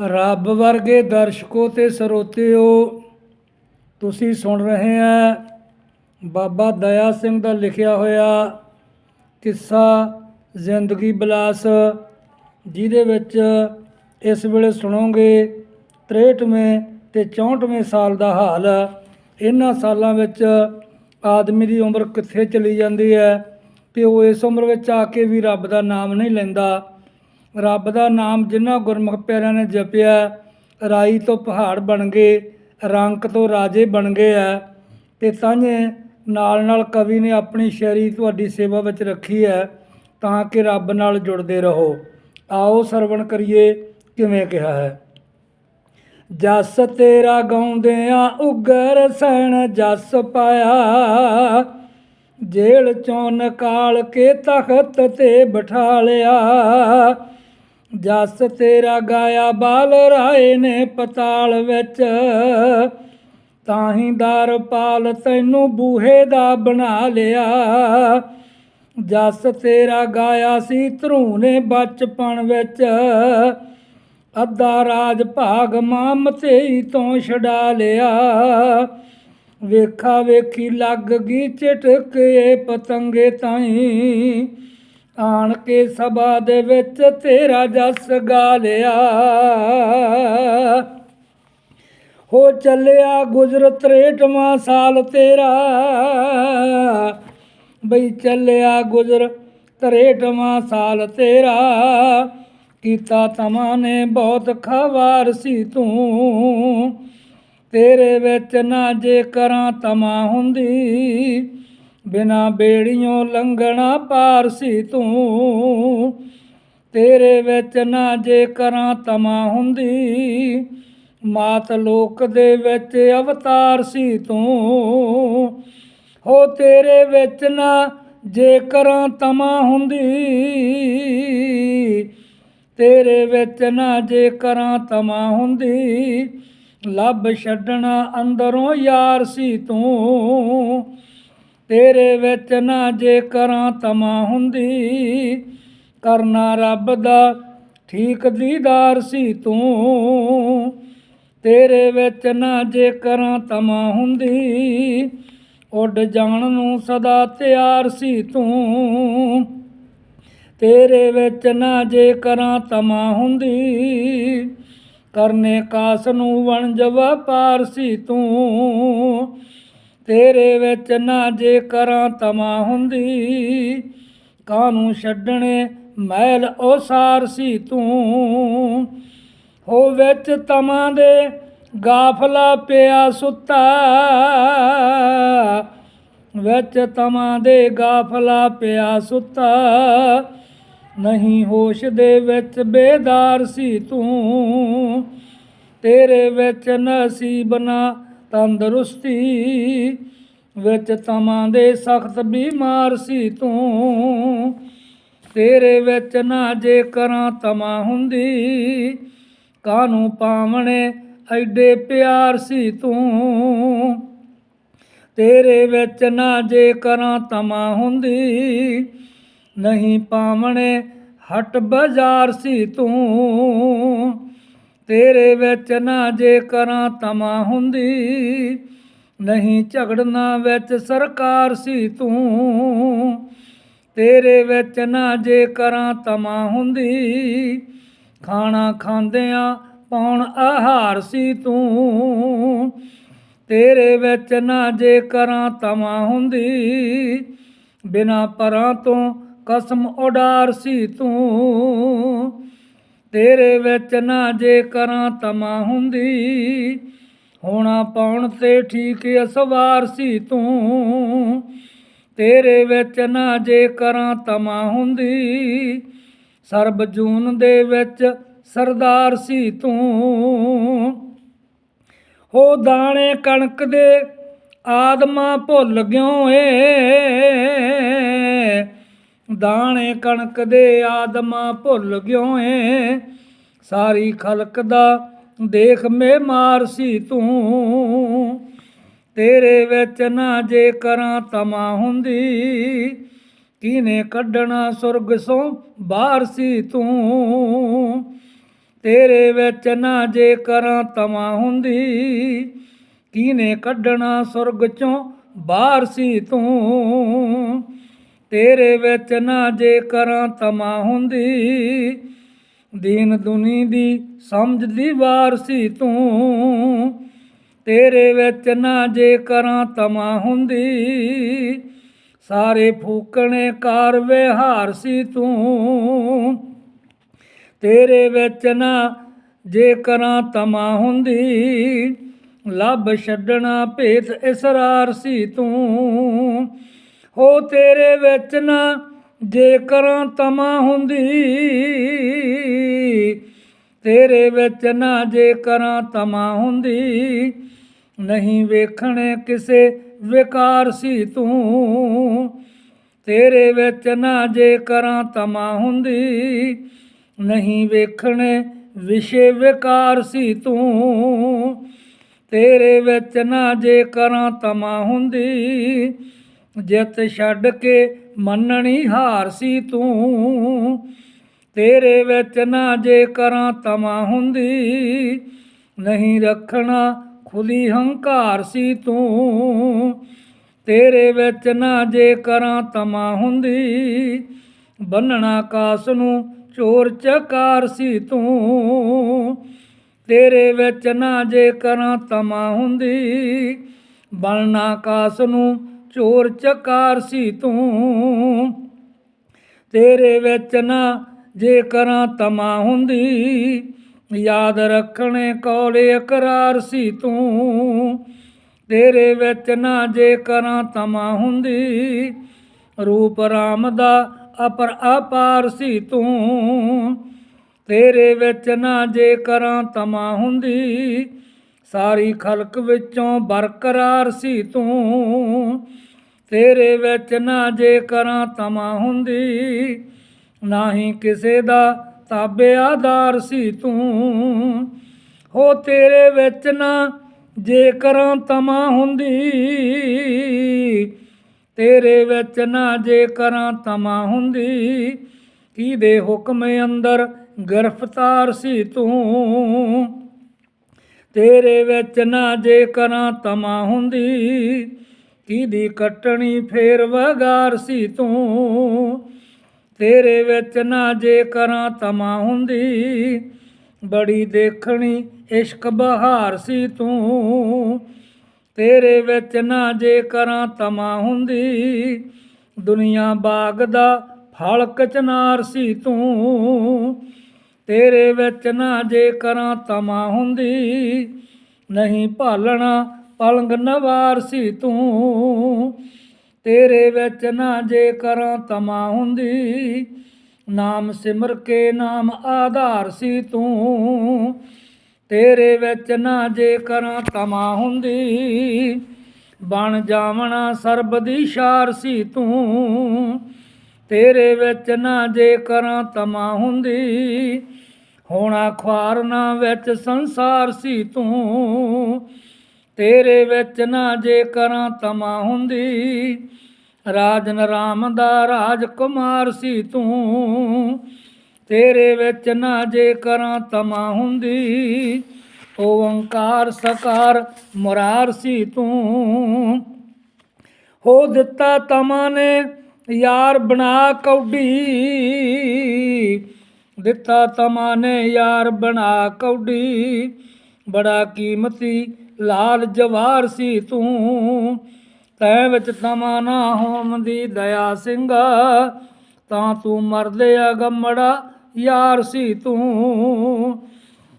ਰੱਬ ਵਰਗੇ ਦਰਸ਼ਕੋ ਤੇ ਸਰੋਤਿਓ, ਤੁਸੀਂ ਸੁਣ ਰਹੇ ਆ ਬਾਬਾ ਦਇਆ ਸਿੰਘ ਦਾ ਲਿਖਿਆ ਹੋਇਆ ਕਿੱਸਾ ਜ਼ਿੰਦਗੀ ਬਲਾਸ, ਜਿਹਦੇ ਵਿੱਚ ਇਸ ਵੇਲੇ ਸੁਣੋਗੇ 63ਵੇਂ ਤੇ 64ਵੇਂ ਸਾਲ ਦਾ ਹਾਲ। ਇਹਨਾਂ ਸਾਲਾਂ ਵਿੱਚ ਆਦਮੀ ਦੀ ਉਮਰ ਕਿੱਥੇ ਚਲੀ ਜਾਂਦੀ ਹੈ? ਤੇ ਉਹ ਇਸ ਉਮਰ ਵਿੱਚ ਆ ਕੇ ਵੀ ਰੱਬ ਦਾ ਨਾਮ ਨਹੀਂ ਲੈਂਦਾ। ਰੱਬ ਦਾ ਨਾਮ ਜਿਨ੍ਹਾਂ ਗੁਰਮੁਖ ਪਿਆਰਿਆਂ ਨੇ ਜਪਿਆ, ਰਾਈ ਤੋਂ ਪਹਾੜ ਬਣ ਗਏ, ਰੰਕ ਤੋਂ ਰਾਜੇ ਬਣ ਗਏ ਆ। ਤੇ ਤਾਂਹੇ ਨਾਲ ਨਾਲ ਕਵੀ ਨੇ ਆਪਣੀ ਸ਼ਾਇਰੀ ਤੁਹਾਡੀ ਸੇਵਾ ਵਿੱਚ ਰੱਖੀ ਹੈ, ਤਾਂ ਕਿ ਰੱਬ ਨਾਲ ਜੁੜਦੇ ਰਹੋ। ਆਓ ਸਰਵਣ ਕਰੀਏ, ਕਿਵੇਂ ਕਿਹਾ ਹੈ? ਜਸ ਤੇਰਾ ਗਾਉਂਦਿਆਂ ਉਗਰ ਸੈਣ ਜਸ ਪਾਇਆ, ਜੇਲ੍ਹ ਚੋਂ ਨਕਾਲ ਕੇ ਤਖਤ ਤੇ ਬਿਠਾ ਲਿਆ। ਜਸ ਤੇਰਾ ਗਾਇਆ ਬਾਲ ਰਾਏ ਨੇ ਪਤਾਲ ਵਿੱਚ। ਤਾਹੀ ਦਰ ਪਾਲ ਤੈਨੂੰ ਬੂਹੇ ਦਾ ਬਣਾ ਲਿਆ। ਜਸ ਤੇਰਾ ਗਾਇਆ ਸੀ ਧਰੂ ਨੇ ਬਚਪਨ ਵਿੱਚ। ਅੱਧਾ ਰਾਜ ਭਾਗ ਮਾਂ ਮਤੇਈ ਤੋਂ ਛਡਾ ਲਿਆ। ਵੇਖਾ ਵੇਖੀ ਲੱਗ ਗਈ ਚਟਕੇ ਪਤੰਗੇ ਤਾਈ ਆਣ ਕੇ ਸਭਾ ਦੇ ਵਿੱਚ ਤੇਰਾ ਜਸ ਗਾ ਲਿਆ ਹੋ ਚੱਲਿਆ ਗੁਜ਼ਰ 63ਵਾਂ ਸਾਲ ਤੇਰਾ। ਬਈ ਚੱਲਿਆ ਗੁਜ਼ਰ 63ਵਾਂ ਸਾਲ ਤੇਰਾ। ਕੀਤਾ ਤਮਾ ਨੇ ਬਹੁਤ ਖਵਾਰ ਸੀ ਤੂੰ। ਤੇਰੇ ਵਿੱਚ ਨਾ ਜੇ ਕਰਾਂ ਤਮਾ ਹੁੰਦੀ ਬਿਨਾ ਬੇੜੀਆਂ ਲੰਘਣਾ ਪਾਰ ਸੀ ਤੂੰ। ਤੇਰੇ ਵਿੱਚ ਨਾ ਜੇ ਕਰਾਂ ਤਮਾ ਹੁੰਦੀ, ਮਾਤ ਲੋਕ ਦੇ ਵਿੱਚ ਅਵਤਾਰ ਸੀ ਤੂੰ। ਹੋ ਤੇਰੇ ਵਿੱਚ ਨਾ ਜੇ ਕਰਾਂ ਤਮਾ ਹੁੰਦੀ, ਤੇਰੇ ਵਿੱਚ ਨਾ ਜੇ ਕਰਾਂ ਤਮਾ ਹੁੰਦੀ, ਲੱਭ ਛੱਡਣਾ ਅੰਦਰੋਂ ਯਾਰ ਸੀ ਤੂੰ। ਤੇਰੇ ਵਿੱਚ ਨਾ ਜੇ ਕਰਾਂ ਤਮਾ ਹੁੰਦੀ, ਕਰਨਾ ਰੱਬ ਦਾ ਠੀਕ ਦੀਦਾਰ ਸੀ ਤੂੰ। ਤੇਰੇ ਵਿੱਚ ਨਾ ਜੇ ਕਰਾਂ ਤਮਾ ਹੁੰਦੀ, ਉੱਡ ਜਾਣ ਨੂੰ ਸਦਾ ਤਿਆਰ ਸੀ ਤੂੰ। ਤੇਰੇ ਵਿੱਚ ਨਾ ਜੇ ਕਰਾਂ ਤਮਾ ਹੁੰਦੀ, ਕਰਨੇ ਕਾਸ ਨੂੰ ਵਣਜ ਵਪਾਰ ਸੀ ਤੂੰ। ਤੇਰੇ ਵਿੱਚ ਨਾ ਜੇ ਕਰਾਂ ਤਮਾ ਹੁੰਦੀ ਕਾਨੂੰ ਛੱਡਣੇ? ਮਹਿਲ ਓਸਾਰ ਸੀ ਤੂੰ। ਹੋ ਵਿੱਚ ਤਮਾਂ ਦੇ ਗਾਫਲਾ ਪਿਆ ਸੁੱਤਾ। ਵਿੱਚ ਤਮਾਂ ਦੇ ਗਾਫਲਾ ਪਿਆ ਸੁੱਤਾ। ਨਹੀਂ ਹੋਸ਼ ਦੇ ਵਿੱਚ ਬੇਦਾਰ ਸੀ ਤੂੰ। ਤੇਰੇ ਵਿੱਚ ਨਸੀਬ ਨਾ ਤੰਦਰੁਸਤੀ ਵਿੱਚ ਤਮਾਂ ਦੇ ਸਖਤ ਬਿਮਾਰ ਸੀ ਤੂੰ। ਤੇਰੇ ਵਿੱਚ ਨਾ ਜੇ ਕਰਾਂ ਤਮਾ ਹੁੰਦੀ ਕਾਨੂੰ ਪਾਵਣੇ ਐਡੇ ਪਿਆਰ ਸੀ ਤੂੰ। ਤੇਰੇ ਵਿੱਚ ਨਾ ਜੇ ਕਰਾਂ ਤਮਾ ਹੁੰਦੀ, ਨਹੀਂ ਪਾਵਣੇ ਹਟ ਬਾਜ਼ਾਰ ਸੀ ਤੂੰ। ਤੇਰੇ ਵਿੱਚ ਨਾ ਜੇ ਕਰਾਂ ਤਮਾ ਹੁੰਦੀ, ਨਹੀਂ ਝਗੜਨਾ ਵਿੱਚ ਸਰਕਾਰ ਸੀ ਤੂੰ। ਤੇਰੇ ਵਿੱਚ ਨਾ ਜੇ ਕਰਾਂ ਤਮਾ ਹੁੰਦੀ, ਖਾਣਾ ਖਾਂਦਿਆਂ ਪਾਉਣ ਆਹਾਰ ਸੀ ਤੂੰ। ਤੇਰੇ ਵਿੱਚ ਨਾ ਜੇ ਕਰਾਂ ਤਮਾ ਹੁੰਦੀ, ਬਿਨਾ ਪਰਾਂ ਤੋਂ ਕਸਮ ਉਡਾਰ ਸੀ ਤੂੰ। ਤੇਰੇ ਵਿੱਚ ਨਾ ਜੇ ਕਰਾਂ ਤਮਾ ਹੁੰਦੀ, ਹੋਣਾ ਪਾਉਣ ਤੇ ਠੀਕ ਅਸਵਾਰ ਸੀ ਤੂੰ। ਤੇਰੇ ਵਿੱਚ ਨਾ ਜੇ ਕਰਾਂ ਤਮਾ ਹੁੰਦੀ, ਸਰਬ ਜੂਨ ਦੇ ਵਿੱਚ ਸਰਦਾਰ ਸੀ ਤੂੰ। ਹੋ ਦਾਣੇ ਕਣਕ ਦੇ ਆਦਮਾ ਭੁੱਲ ਗਿਓ ਏ। ਦਾਣੇ ਕਣਕ ਦੇ ਆਦਮਾ ਭੁੱਲ ਗਿਓ ਏ ਸਾਰੀ ਖਲਕ ਦਾ ਦੇਖ ਮੇ ਮਾਰ ਸੀ ਤੂੰ। ਤੇਰੇ ਵਿੱਚ ਨਾ ਜੇ ਕਰਾਂ ਤਮਾ ਹੁੰਦੀ ਕੀਨੇ ਕੱਢਣਾ ਸੁਰਗ ਸੋਂ ਬਾਹਰ ਸੀ ਤੂੰ। ਤੇਰੇ ਵਿੱਚ ਨਾ ਜੇ ਕਰਾਂ ਤਮਾ ਹੁੰਦੀ ਕੀਨੇ ਕੱਢਣਾ ਸੁਰਗ ਚੋਂ ਬਾਹਰ ਸੀ ਤੂੰ। ਤੇਰੇ ਵਿੱਚ ਨਾ ਜੇ ਕਰਾਂ ਤਮਾ ਹੁੰਦੀ, ਦੀਨ ਦੁਨੀ ਦੀ ਸਮਝ ਦੀ ਵਾਰ ਸੀ ਤੂੰ। ਤੇਰੇ ਵਿੱਚ ਨਾ ਜੇ ਕਰਾਂ ਤਮਾ ਹੁੰਦੀ, ਸਾਰੇ ਫੂਕਣੇ ਕਾਰ ਵਿਹਾਰ ਸੀ ਤੂੰ। ਤੇਰੇ ਵਿੱਚ ਨਾ ਜੇ ਕਰਾਂ ਤਮਾ ਹੁੰਦੀ, ਲੱਭ ਛੱਡਣਾ ਭੇਤ ਇਸਰਾਰ ਸੀ ਤੂੰ। ਹੋ ਤੇਰੇ ਵਿੱਚ ਨਾ ਜੇ ਕਰਾਂ ਤਮਾ ਹੁੰਦੀ, ਤੇਰੇ ਵਿੱਚ ਨਾ ਜੇ ਕਰਾਂ ਤਮਾ ਹੁੰਦੀ, ਨਹੀਂ ਵੇਖਣੇ ਕਿਸੇ ਵਿਕਾਰ ਸੀ ਤੂੰ। ਤੇਰੇ ਵਿੱਚ ਨਾ ਜੇ ਕਰਾਂ ਤਮਾ ਹੁੰਦੀ, ਨਹੀਂ ਵੇਖਣੇ ਵਿਸ਼ੇ ਵਿਕਾਰ ਸੀ ਤੂੰ। ਤੇਰੇ ਵਿੱਚ ਨਾ ਜੇ ਕਰਾਂ ਤਮਾ ਹੁੰਦੀ ਜਿੱਤ ਛੱਡ ਕੇ ਮੰਨਣੀ ਹਾਰ ਸੀ ਤੂੰ। ਤੇਰੇ ਵਿੱਚ ਨਾ ਜੇ ਕਰਾਂ ਤਮਾ ਹੁੰਦੀ, ਨਹੀਂ ਰੱਖਣਾ ਖੁਦੀ ਹੰਕਾਰ ਸੀ ਤੂੰ। ਤੇਰੇ ਵਿੱਚ ਨਾ ਜੇ ਕਰਾਂ ਤਮਾ ਹੁੰਦੀ, ਬੰਨਣਾ ਕਾਸ ਨੂੰ ਚੋਰ ਚਕਾਰ ਸੀ ਤੂੰ। ਤੇਰੇ ਵਿੱਚ ਨਾ ਜੇ ਕਰਾਂ ਤਮਾ ਹੁੰਦੀ, ਬਣਨਾ ਕਾਸ ਨੂੰ ਚੋਰ ਚਕਾਰ ਸੀ ਤੂੰ। ਤੇਰੇ ਵਿੱਚ ਨਾ ਜੇ ਕਰਾਂ ਤਮਾ ਹੁੰਦੀ, ਯਾਦ ਰੱਖਣੇ ਕੌਲੇ ਇਕਰਾਰ ਸੀ ਤੂੰ। ਤੇਰੇ ਵਿੱਚ ਨਾ ਜੇ ਕਰਾਂ ਤਮਾ ਹੁੰਦੀ, ਰੂਪ ਰਾਮ ਦਾ ਅਪਰ ਅਪਾਰ ਸੀ ਤੂੰ। ਤੇਰੇ ਵਿੱਚ ਨਾ ਜੇ ਕਰਾਂ ਤਮਾ ਹੁੰਦੀ ਸਾਰੀ ਖਲਕ ਵਿੱਚੋਂ ਬਰਕਰਾਰ ਸੀ ਤੂੰ। ਤੇਰੇ ਵਿੱਚ ਨਾ ਜੇ ਕਰਾਂ ਤਮਾ ਹੁੰਦੀ, ਨਾਹੀ ਕਿਸੇ ਦਾ ਤਾਬੇਆਦਾਰ ਸੀ ਤੂੰ। ਹੋ ਤੇਰੇ ਵਿੱਚ ਨਾ ਜੇ ਕਰਾਂ ਤਮਾ ਹੁੰਦੀ, ਤੇਰੇ ਵਿੱਚ ਨਾ ਜੇ ਕਰਾਂ ਤਮਾ ਹੁੰਦੀ, ਕਿਹਦੇ ਹੁਕਮ ਅੰਦਰ ਗ੍ਰਿਫਤਾਰ ਸੀ ਤੂੰ? ਤੇਰੇ ਵਿੱਚ ਨਾ ਜੇ ਕਰਾਂ ਤਮਾ ਹੁੰਦੀ, ਕਿਹਦੀ ਕੱਟਣੀ ਫੇਰ ਵਗਾਰ ਸੀ ਤੂੰ? ਤੇਰੇ ਵਿੱਚ ਨਾ ਜੇ ਕਰਾਂ ਤਮਾ ਹੁੰਦੀ, ਬੜੀ ਦੇਖਣੀ ਇਸ਼ਕ ਬਹਾਰ ਸੀ ਤੂੰ? ਤੇਰੇ ਵਿੱਚ ਨਾ ਜੇ ਕਰਾਂ ਤਮਾ ਹੁੰਦੀ, ਦੁਨੀਆ ਬਾਗ ਦਾ ਫਲ ਕਚਨਾਰ ਸੀ ਤੂੰ? ਤੇਰੇ ਵਿੱਚ ਨਾ ਜੇ ਕਰਾਂ ਤਮਾ ਹੁੰਦੀ, ਨਹੀਂ ਭਾਲਣਾ ਪਲੰਗ ਨਵਾਰ ਸੀ ਤੂੰ। ਤੇਰੇ ਵਿੱਚ ਨਾ ਜੇ ਕਰਾਂ ਤਮਾ ਹੁੰਦੀ, ਨਾਮ ਸਿਮਰ ਕੇ ਨਾਮ ਆਧਾਰ ਸੀ ਤੂੰ। ਤੇਰੇ ਵਿੱਚ ਨਾ ਜੇ ਕਰਾਂ ਤਮਾ ਹੁੰਦੀ, ਬਣ ਜਾਵਣਾ ਸਰਬ ਦੀ ਸ਼ਾਰ ਸੀ ਤੂੰ। ਤੇਰੇ ਵਿੱਚ ਨਾ ਜੇ ਕਰਾਂ ਤਮਾ ਹੁੰਦੀ, ਹੋਣਾ ਖੁਆਰਨਾ ਵਿੱਚ ਸੰਸਾਰ ਸੀ ਤੂੰ। ਤੇਰੇ ਵਿੱਚ ਨਾ ਜੇ ਕਰਾਂ ਤਮਾ ਹੁੰਦੀ ਰਾਜਨ ਰਾਮ ਦਾ ਰਾਜ ਕੁਮਾਰ ਸੀ ਤੂੰ। ਤੇਰੇ ਵਿੱਚ ਨਾ ਜੇ ਕਰਾਂ ਤਮਾ ਹੁੰਦੀ, ਓੰਕਾਰ ਸਕਾਰ ਮੁਰਾਰ ਸੀ ਤੂੰ। ਹੋ ਦਿੱਤਾ ਤਮਾ ਨੇ ਯਾਰ ਬਣਾ ਕੌਡੀ। ਦਿੱਤਾ ਤਮਾ ਨੇ ਯਾਰ ਬਣਾ ਕੌਡੀ। ਬੜਾ ਕੀਮਤੀ ਲਾਲ ਜਵਾਰ ਸੀ ਤੂੰ। ਤੈ ਵਿੱਚ ਤਮਾ ਨਾ ਹੋਮ ਦੀ ਦਇਆ ਸਿੰਘ। ਤਾਂ ਤੂੰ ਮਰਦੇ ਅਗੰਮੜਾ ਯਾਰ ਸੀ ਤੂੰ।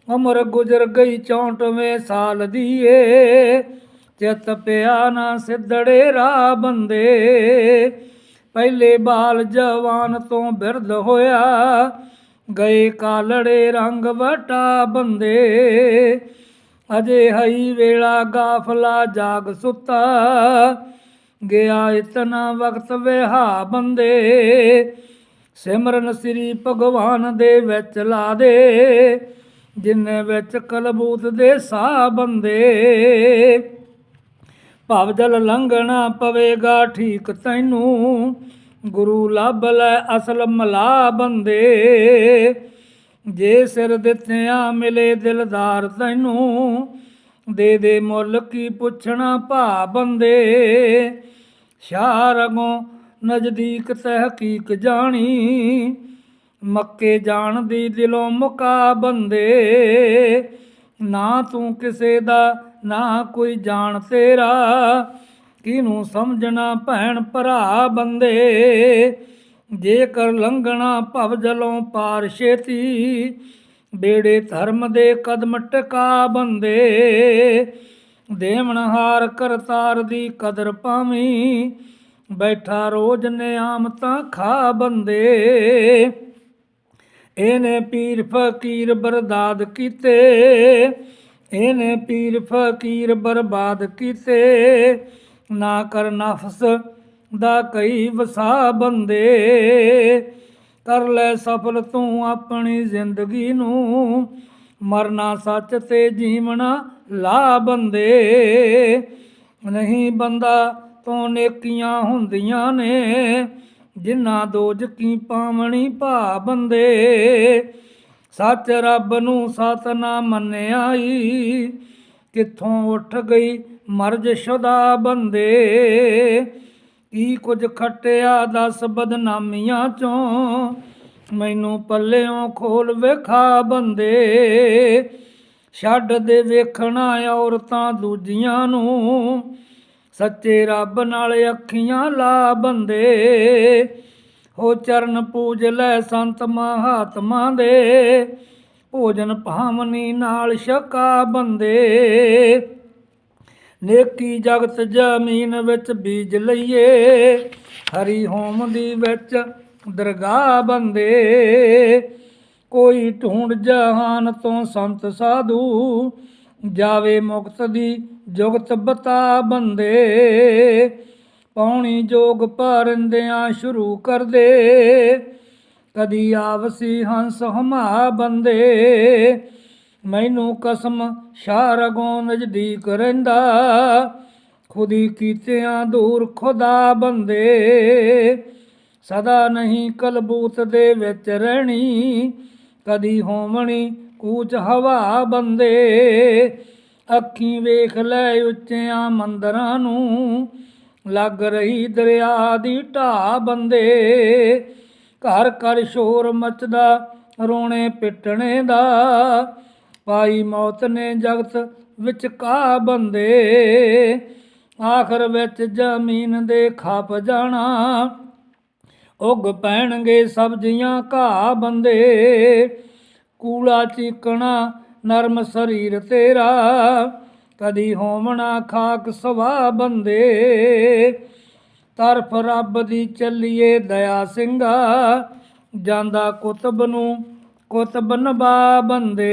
ਉਮਰ ਗੁਜ਼ਰ ਗਈ 64ਵੇਂ ਸਾਲ ਦੀ ਏ ਚਿੱਤ ਪਿਆ ਨਾ ਸਿੱਧੜੇ ਰਾ ਬੰਦੇ। ਪਹਿਲੇ ਬਾਲ ਜਵਾਨ ਤੋਂ ਬਿਰਧ ਹੋਇਆ, ਗਏ ਕਾਲੜੇ ਰੰਗ ਵਟਾ ਬੰਦੇ। ਅਜੇ ਹਈ ਵੇਲਾ ਗਾਫਲਾ ਜਾਗ ਸੁੱਤਾ, ਗਿਆ ਇਤਨਾ ਵਕਤ ਵਿਹਾ ਬੰਦੇ। ਸਿਮਰਨ ਸ੍ਰੀ ਭਗਵਾਨ ਦੇ ਵਿੱਚ ਲਾ ਦੇ ਜਿਨੇ ਵਿੱਚ ਕਲਬੂਤ ਦੇ ਸਾਹ ਬੰਦੇ। ਭਵ ਜਲ ਲੰਘਣਾ ਪਵੇਗਾ ਠੀਕ ਤੈਨੂੰ। ਗੁਰੂ ਲੱਭ ਲੈ ਅਸਲ ਮਲਾ ਬੰਦੇ। ਜੇ ਸਿਰ ਦਿੱਤਿਆਂ ਮਿਲੇ ਦਿਲਦਾਰ ਤੈਨੂੰ, ਦੇ ਦੇ ਮੁੱਲ ਕੀ ਪੁੱਛਣਾ ਭਾ ਬੰਦੇ। ਸ਼ਾਹ ਰਗੋਂ ਨਜ਼ਦੀਕ ਤਹਿਕੀਕ ਜਾਣੀ, ਮੱਕੇ ਜਾਣ ਦੀ ਦਿਲੋਂ ਮੁਕਾ ਬੰਦੇ। ਨਾ ਤੂੰ ਕਿਸੇ ਦਾ ਨਾ ਕੋਈ ਜਾਣ ਤੇਰਾ ਕਿਨੂੰ ਸਮਝਣਾ ਭੈਣ ਭਰਾ ਬੰਦੇ? ਜੇਕਰ ਲੰਘਣਾ ਭਵ ਜਲੋਂ ਪਾਰ ਛੇਤੀ, ਬੇੜੇ ਧਰਮ ਦੇ ਕਦਮ ਟਿਕਾ ਬੰਦੇ। ਦੇਵਨਹਾਰ ਕਰਤਾਰ ਦੀ ਕਦਰ ਪਾਵੀਂ ਬੈਠਾ ਰੋਜ਼ ਨਿਆਮਤਾਂ ਖਾ ਬੰਦੇ। ਇਹਨੇ ਪੀਰ ਫਕੀਰ ਬਰਦਾਦ ਕੀਤੇ ਇਹਨੇ ਪੀਰ ਫਕੀਰ ਬਰਬਾਦ ਕੀਤੇ। ਨਾ ਕਰ ਨਫਸ ਦਾ ਕਈ ਵਸਾ ਬੰਦੇ। ਕਰ ਲੈ ਸਫਲ ਤੂੰ ਆਪਣੀ ਜ਼ਿੰਦਗੀ ਨੂੰ। ਮਰਨਾ ਸੱਚ ਤੇ ਜੀਵਣਾ ਲਾ ਬੰਦੇ। ਨਹੀਂ ਬੰਦਾ ਤੋਂ ਨੇਕੀਆਂ ਹੁੰਦੀਆਂ ਨੇ। ਜਿਨ੍ਹਾਂ ਦੋਜਕੀ ਪਾਵਣੀ ਭਾ ਬੰਦੇ। ਸੱਚ ਰੱਬ ਨੂੰ ਸਤ ਨਾ ਮੰਨਿਆਈ, ਕਿੱਥੋਂ ਉੱਠ ਗਈ ਮਰਜ ਸ਼ੁਦਾ ਬੰਦੇ? ਕੀ ਕੁਝ ਖਟਿਆ ਦਸ ਬਦਨਾਮੀਆਂ ਚੋਂ? ਮੈਨੂੰ ਪੱਲਿਓਂ ਖੋਲ ਵੇਖਾ ਬੰਦੇ। ਛੱਡ ਦੇ ਵੇਖਣਾ ਔਰਤਾਂ ਦੂਜੀਆਂ ਨੂੰ। ਸੱਚੇ ਰੱਬ ਨਾਲ ਅੱਖੀਆਂ ਲਾ ਬੰਦੇ। ਹੋ ਚਰਨ ਪੂਜ ਲੈ ਸੰਤ ਮਹਾਤਮਾ ਦੇ। ਭੋਜਨ ਭਾਵਨੀ ਨਾਲ ਛਕਾ ਬੰਦੇ। ਨੇਕੀ ਜਗਤ ਜ਼ਮੀਨ ਵਿੱਚ ਬੀਜ ਲਈਏ। ਹਰੀ ਹੋਮ ਦੀ ਵਿੱਚ ਦਰਗਾਹ ਬੰਦੇ। ਕੋਈ ਢੂੰਡ ਜਹਾਨ ਤੋਂ ਸੰਤ ਸਾਧੂ, ਜਾਵੇ ਮੁਕਤ ਦੀ ਜੁਗਤ ਬਤਾ ਬੰਦੇ। ਪੌਣੀ ਜੋਗ ਪਰਿੰਦਿਆਂ ਸ਼ੁਰੂ ਕਰਦੇ। ਕਦੀ ਆਵਸੀ ਹੰਸ ਹਮਾ ਬੰਦੇ। ਮੈਨੂੰ ਕਸਮ ਸ਼ਾਰਗੋਂ ਨਜ਼ਦੀਕ ਰਹਿੰਦਾ। ਖੁਦੀ ਕੀਤਿਆਂ ਦੂਰ ਖੁਦਾ ਬੰਦੇ। ਸਦਾ ਨਹੀਂ ਕਲਬੂਤ ਦੇ ਵਿੱਚ ਰਹਿਣੀ। ਕਦੀ ਹੋਵਣੀ ਕੂਚ ਹਵਾ ਬੰਦੇ। ਅੱਖੀਂ ਵੇਖ ਲੈ ਉੱਚਿਆਂ ਮੰਦਰਾਂ ਨੂੰ। ਲੱਗ ਰਹੀ ਦਰਿਆ ਦੀ ਢਾਹ ਬੰਦੇ। ਘਰ ਘਰ ਸ਼ੋਰ ਮਚਦਾ, ਰੋਣੇ ਪਿੱਟਣੇ ਦਾ। ਪਾਈ ਮੌਤ ਨੇ ਜਗਤ ਵਿੱਚ ਕਾ ਬੰਦੇ। ਆਖਰ ਵਿੱਚ ਜ਼ਮੀਨ ਦੇ ਖਪ ਜਾਣਾ। ਉਗ ਪੈਣਗੇ ਸਬਜ਼ੀਆਂ ਘਾਹ ਬੰਦੇ। ਕੂੜਾ ਚੀਕਣਾ ਨਰਮ ਸਰੀਰ ਤੇਰਾ। ਕਦੀ ਹੋਵਣਾ ਖਾਕ ਸਵਾ ਬੰਦੇ। ਤਰਫ ਰੱਬ ਦੀ ਚੱਲੀਏ ਦਇਆ ਸਿੰਘਾ, ਜਾਂਦਾ ਕੁਤਬ ਨੂੰ ਕੁਤਬ ਨਵਾ ਬੰਦੇ।